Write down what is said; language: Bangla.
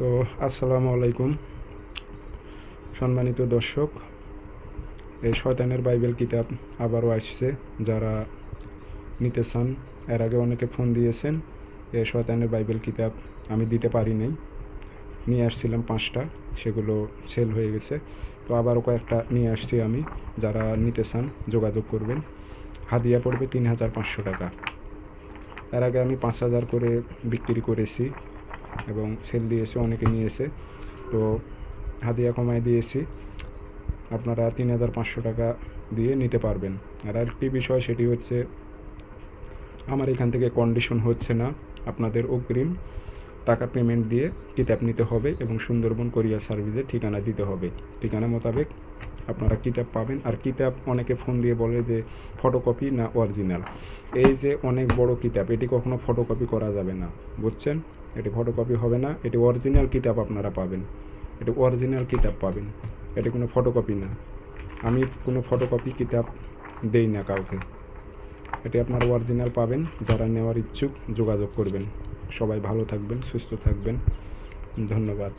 তো আসসালামু আলাইকুম। সম্মানিত দর্শক, এই শয়তানের বাইবেল কিতাব আবারও আসছে। যারা নিতে চান, এর আগে অনেকে ফোন দিয়েছেন, এই শয়তানের বাইবেল কিতাব আমি দিতে পারি নাই। নিয়ে আসছিলাম পাঁচটা, সেগুলো সেল হয়ে গেছে। তো আবারও কয়েকটা নিয়ে আসছি আমি, যারা নিতে চান, যোগাযোগ করবেন। হাদিয়া পড়বে তিন হাজার পাঁচশো টাকা। এর আগে আমি পাঁচ হাজার করে বিক্রি করেছি। এবং সেল দিয়েছে, অনেকে নিয়েছে। তো হাদিয়া কমায় দিয়েছি। আপনারা তিন হাজার পাঁচশো টাকা দিয়ে নিতে পারবেন। আর আরেকটি বিষয়, সেটি হচ্ছে আমার এখান থেকে কন্ডিশন হচ্ছে না। আপনাদের অগ্রিম টাকা পেমেন্ট দিয়ে কিতাব নিতে হবে এবং সুন্দরবন কোরিয়ার সার্ভিসে ঠিকানা দিতে হবে। ঠিকানা মোতাবেক আপনারা কিতাব পাবেন? আর কিতাব অনেকে ফোন দিয়ে বলে যে ফটোকপি না অরিজিনাল? এই যে অনেক বড় কিতাব এটি কখনো ফটোকপি করা যাবে না, বুঝছেন? এটি ফটোকপি হবে না, এটি অরিজিনাল কিতাব আপনারা পাবেন। এটি অরিজিনাল কিতাব পাবেন, এটি কোনো ফটোকপি না। আমি কোনো ফটোকপি কিতাব দেই না কাউকে। এটি আপনারা অরিজিনাল পাবেন, যারা নেওয়ার ইচ্ছুক যোগাযোগ করবেন। সবাই ভালো থাকবেন, সুস্থ থাকবেন। ধন্যবাদ।